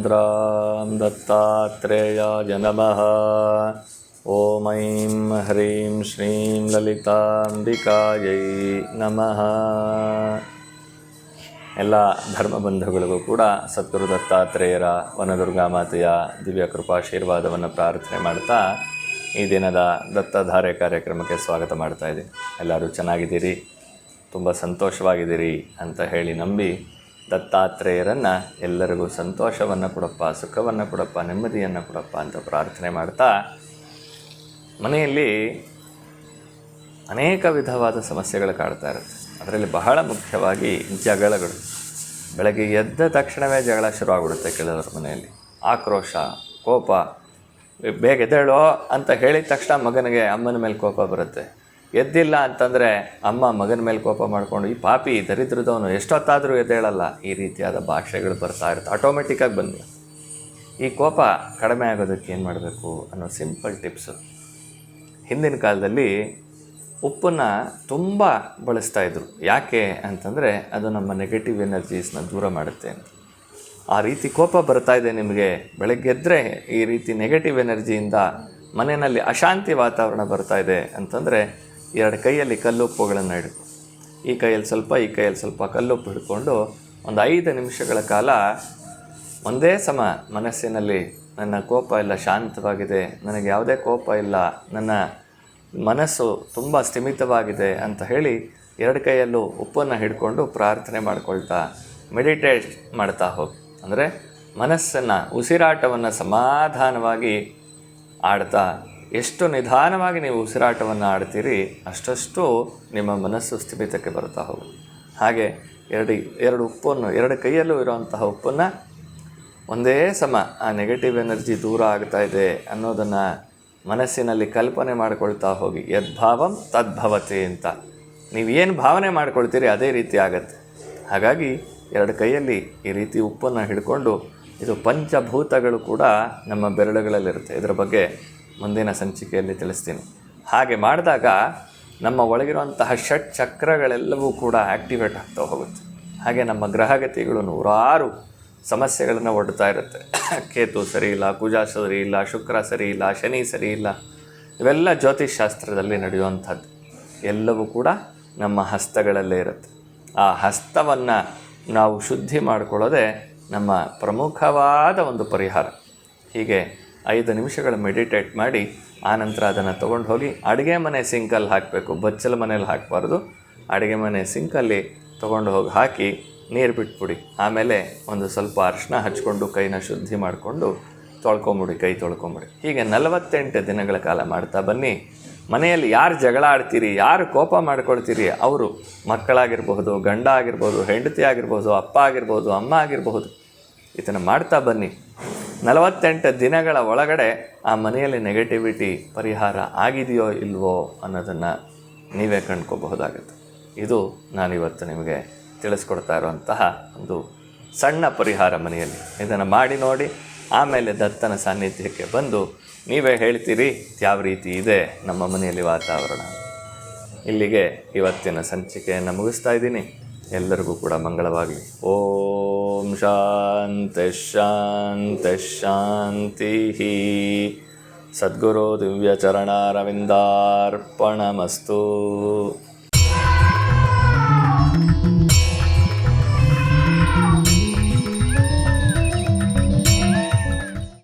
वीरभद्रां दत्तात्रेयाय नमः ॐ ऐं ह्रीं श्रीं ललिताम्बिकायै नमः ಎಲ್ಲ ಧರ್ಮಬಂಧುಗಳಿಗೂ ಕೂಡ ಸದ್ಗುರು ದತ್ತಾತ್ರೇಯರ ವನದುರ್ಗಾ ಮಾತೆಯ ದಿವ್ಯ ಕೃಪಾಶೀರ್ವಾದವನ್ನು ಪ್ರಾರ್ಥನೆ ಮಾಡ್ತಾ ಈ ದಿನದ ದತ್ತಧಾರೆ ಕಾರ್ಯಕ್ರಮಕ್ಕೆ ಸ್ವಾಗತ ಮಾಡ್ತಾ ಇದ್ದೀನಿ ಎಲ್ಲರೂ ಚೆನ್ನಾಗಿದ್ದೀರಿ ತುಂಬ ಸಂತೋಷವಾಗಿದ್ದೀರಿ ಅಂತ ಹೇಳಿ ನಂಬಿ ದತ್ತಾತ್ರೇಯರನ್ನು ಎಲ್ಲರಿಗೂ ಸಂತೋಷವನ್ನು ಕೊಡಪ್ಪ, ಸುಖವನ್ನು ಕೊಡಪ್ಪ, ನೆಮ್ಮದಿಯನ್ನು ಕೊಡಪ್ಪ ಅಂತ ಪ್ರಾರ್ಥನೆ ಮಾಡ್ತಾ ಮನೆಯಲ್ಲಿ ಅನೇಕ ವಿಧವಾದ ಸಮಸ್ಯೆಗಳು ಕಾಡ್ತಾ ಇರುತ್ತೆ. ಅದರಲ್ಲಿ ಬಹಳ ಮುಖ್ಯವಾಗಿ ಜಗಳಗಳು. ಬೆಳಗ್ಗೆ ಎದ್ದ ತಕ್ಷಣವೇ ಜಗಳ ಶುರುವಾಗ್ಬಿಡುತ್ತೆ ಕೆಲವರ ಮನೆಯಲ್ಲಿ. ಆಕ್ರೋಶ, ಕೋಪ ಬೇಗ ಎದ್ದೇಳೋ ಅಂತ ಹೇಳಿದ ತಕ್ಷಣ ಮಗನಿಗೆ ಅಮ್ಮನ ಮೇಲೆ ಕೋಪ ಬರುತ್ತೆ. ಎದ್ದಿಲ್ಲ ಅಂತಂದರೆ ಅಮ್ಮ ಮಗನ ಮೇಲೆ ಕೋಪ ಮಾಡಿಕೊಂಡು, ಈ ಪಾಪಿ ದರಿದ್ರದವನು ಎಷ್ಟೊತ್ತಾದರೂ ಎದ್ದೇಳಲ್ಲ. ಈ ರೀತಿಯಾದ ಭಾಷೆಗಳು ಬರ್ತಾ ಇರುತ್ತೆ. ಆಟೋಮೆಟಿಕ್ಕಾಗಿ ಬಂದು ಈ ಕೋಪ ಕಡಿಮೆ ಆಗೋದಕ್ಕೆ ಏನು ಮಾಡಬೇಕು ಅನ್ನೋ ಸಿಂಪಲ್ ಟಿಪ್ಸು ಹಿಂದಿನ ಕಾಲದಲ್ಲಿ ಉಪ್ಪನ್ನು ತುಂಬ ಬಳಸ್ತಾ ಇದ್ರು. ಯಾಕೆ ಅಂತಂದರೆ ಅದು ನಮ್ಮ ನೆಗೆಟಿವ್ ಎನರ್ಜೀಸ್ನ ದೂರ ಮಾಡುತ್ತೆ ಅಂತ. ಆ ರೀತಿ ಕೋಪ ಬರ್ತಾ ಇದೆ ನಿಮಗೆ, ಬೆಳಗ್ಗೆ ಎದ್ದರೆ ಈ ರೀತಿ ನೆಗೆಟಿವ್ ಎನರ್ಜಿಯಿಂದ ಮನೆಯಲ್ಲಿ ಅಶಾಂತಿ ವಾತಾವರಣ ಬರ್ತಾ ಇದೆ ಅಂತಂದರೆ ಎರಡು ಕೈಯಲ್ಲಿ ಕಲ್ಲುಪ್ಪುಗಳನ್ನು ಹಿಡ್ಕೊ ಈ ಕೈಯಲ್ಲಿ ಸ್ವಲ್ಪ, ಈ ಕೈಯಲ್ಲಿ ಸ್ವಲ್ಪ ಕಲ್ಲುಪ್ಪು ಹಿಡ್ಕೊಂಡು ಒಂದು ಐದು ನಿಮಿಷಗಳ ಕಾಲ ಒಂದೇ ಸಮ ಮನಸ್ಸಿನಲ್ಲಿ ನನ್ನ ಕೋಪ ಎಲ್ಲ ಶಾಂತವಾಗಿದೆ, ನನಗೆ ಯಾವುದೇ ಕೋಪ ಇಲ್ಲ, ನನ್ನ ಮನಸ್ಸು ತುಂಬ ಸ್ಥಿಮಿತವಾಗಿದೆ ಅಂತ ಹೇಳಿ ಎರಡು ಕೈಯಲ್ಲೂ ಉಪ್ಪನ್ನು ಹಿಡ್ಕೊಂಡು ಪ್ರಾರ್ಥನೆ ಮಾಡ್ಕೊಳ್ತಾ, ಮೆಡಿಟೇಟ್ ಮಾಡ್ತಾ ಹೋಗಿ. ಅಂದರೆ ಮನಸ್ಸನ್ನು, ಉಸಿರಾಟವನ್ನು ಸಮಾಧಾನವಾಗಿ ಆಡ್ತಾ ಎಷ್ಟು ನಿಧಾನವಾಗಿ ನೀವು ಉಸಿರಾಟವನ್ನು ಆಡ್ತೀರಿ, ಅಷ್ಟಷ್ಟು ನಿಮ್ಮ ಮನಸ್ಸು ಸ್ಥಿಮಿತಕ್ಕೆ ಬರ್ತಾ ಹೋಗುತ್ತೆ ಹಾಗೆ ಎರಡು ಎರಡು ಉಪ್ಪನ್ನು, ಎರಡು ಕೈಯಲ್ಲೂ ಇರುವಂತಹ ಉಪ್ಪನ್ನು ಒಂದೇ ಸಮ ಆ ನೆಗೆಟಿವ್ ಎನರ್ಜಿ ದೂರ ಆಗ್ತಾ ಇದೆ ಅನ್ನೋದನ್ನು ಮನಸ್ಸಿನಲ್ಲಿ ಕಲ್ಪನೆ ಮಾಡಿಕೊಳ್ತಾ ಹೋಗಿ. ಯದ್ಭಾವಂ ತದ್ಭವತಿ ಅಂತ. ನೀವು ಏನು ಭಾವನೆ ಮಾಡ್ಕೊಳ್ತೀರಿ ಅದೇ ರೀತಿ ಆಗತ್ತೆ. ಹಾಗಾಗಿ ಎರಡು ಕೈಯಲ್ಲಿ ಈ ರೀತಿ ಉಪ್ಪನ್ನು ಹಿಡ್ಕೊಂಡು ಇದು ಪಂಚಭೂತಗಳು ಕೂಡ ನಮ್ಮ ಬೆರಳುಗಳಲ್ಲಿರುತ್ತೆ. ಇದರ ಬಗ್ಗೆ ಮುಂದಿನ ಸಂಚಿಕೆಯಲ್ಲಿ ತಿಳಿಸ್ತೀನಿ. ಹಾಗೆ ಮಾಡಿದಾಗ ನಮ್ಮ ಒಳಗಿರುವಂತಹ ಷಟ್ ಚಕ್ರಗಳೆಲ್ಲವೂ ಕೂಡ ಆ್ಯಕ್ಟಿವೇಟ್ ಆಗ್ತಾ ಹೋಗುತ್ತೆ. ಹಾಗೆ ನಮ್ಮ ಗ್ರಹಗತಿಗಳು ನೂರಾರು ಸಮಸ್ಯೆಗಳನ್ನು ಒಡ್ತಾ ಇರುತ್ತೆ. ಕೇತು ಸರಿ ಇಲ್ಲ ಕುಜ ಸರಿ ಇಲ್ಲ ಶುಕ್ರ ಸರಿ ಇಲ್ಲ ಶನಿ ಸರಿ ಇಲ್ಲ ಇವೆಲ್ಲ ಜ್ಯೋತಿಷ್ ಶಾಸ್ತ್ರದಲ್ಲಿ ನಡೆಯುವಂಥದ್ದು. ಎಲ್ಲವೂ ಕೂಡ ನಮ್ಮ ಹಸ್ತಗಳಲ್ಲೇ ಇರುತ್ತೆ. ಆ ಹಸ್ತವನ್ನು ನಾವು ಶುದ್ಧಿ ಮಾಡಿಕೊಳ್ಳೋದೇ ನಮ್ಮ ಪ್ರಮುಖವಾದ ಒಂದು ಪರಿಹಾರ. ಹೀಗೆ ಐದು ನಿಮಿಷಗಳು ಮೆಡಿಟೇಟ್ ಮಾಡಿ ಆನಂತರ ಅದನ್ನು ತೊಗೊಂಡು ಹೋಗಿ ಅಡುಗೆ ಮನೆ ಸಿಂಕಲ್ಲಿ ಹಾಕಬೇಕು. ಬಚ್ಚಲ ಮನೇಲಿ ಹಾಕಬಾರ್ದು. ಅಡುಗೆ ಮನೆ ಸಿಂಕಲ್ಲಿ ತೊಗೊಂಡು ಹೋಗಿ ಹಾಕಿ ನೀರು ಬಿಟ್ಬಿಡಿ. ಆಮೇಲೆ ಒಂದು ಸ್ವಲ್ಪ ಅರಿಶಿನ ಹಚ್ಕೊಂಡು ಕೈನ ಶುದ್ಧಿ ಮಾಡಿಕೊಂಡು ತೊಳ್ಕೊಂಬಿಡಿ, ಕೈ ತೊಳ್ಕೊಂಬಿಡಿ. ಹೀಗೆ ನಲವತ್ತೆಂಟು ದಿನಗಳ ಕಾಲ ಮಾಡ್ತಾ ಬನ್ನಿ. ಮನೆಯಲ್ಲಿ ಯಾರು ಜಗಳ ಆಡ್ತೀರಿ, ಯಾರು ಕೋಪ ಮಾಡ್ಕೊಳ್ತೀರಿ, ಅವರು ಮಕ್ಕಳಾಗಿರ್ಬಹುದು, ಗಂಡ ಆಗಿರ್ಬೋದು ಹೆಂಡತಿ ಆಗಿರ್ಬೋದು ಅಪ್ಪ ಆಗಿರ್ಬೋದು ಅಮ್ಮ ಆಗಿರಬಹುದು ಇದನ್ನು ಮಾಡ್ತಾ ಬನ್ನಿ. ನಲವತ್ತೆಂಟು ದಿನಗಳ ಒಳಗಡೆ ಆ ಮನೆಯಲ್ಲಿ ನೆಗೆಟಿವಿಟಿ ಪರಿಹಾರ ಆಗಿದೆಯೋ ಇಲ್ವೋ ಅನ್ನೋದನ್ನು ನೀವೇ ಕಂಡ್ಕೋಬಹುದಾಗುತ್ತೆ ಇದು ನಾನಿವತ್ತು ನಿಮಗೆ ತಿಳಿಸ್ಕೊಡ್ತಾ ಇರುವಂತಹ ಒಂದು ಸಣ್ಣ ಪರಿಹಾರ ಮನೆಯಲ್ಲಿ. ಇದನ್ನು ಮಾಡಿ ನೋಡಿ, ಆಮೇಲೆ ದತ್ತನ ಸಾನ್ನಿಧ್ಯಕ್ಕೆ ಬಂದು ನೀವೇ ಹೇಳ್ತೀರಿ, ಯಾವ ರೀತಿ ಇದೆ ನಮ್ಮ ಮನೆಯಲ್ಲಿ ವಾತಾವರಣ. ಇಲ್ಲಿಗೆ ಇವತ್ತಿನ ಸಂಚಿಕೆಯನ್ನು ಮುಗಿಸ್ತಾ ಇದ್ದೀನಿ. ಎಲ್ಲರಿಗೂ ಕೂಡ ಮಂಗಳವಾಗಲಿ. ಓಂ ಶಾಂತಿ ಶಾಂತಿ ಶಾಂತಿ ಸದ್ಗುರು ದಿವ್ಯಚರಣಾರವಿಂದಾರ್ಪಣಮಸ್ತು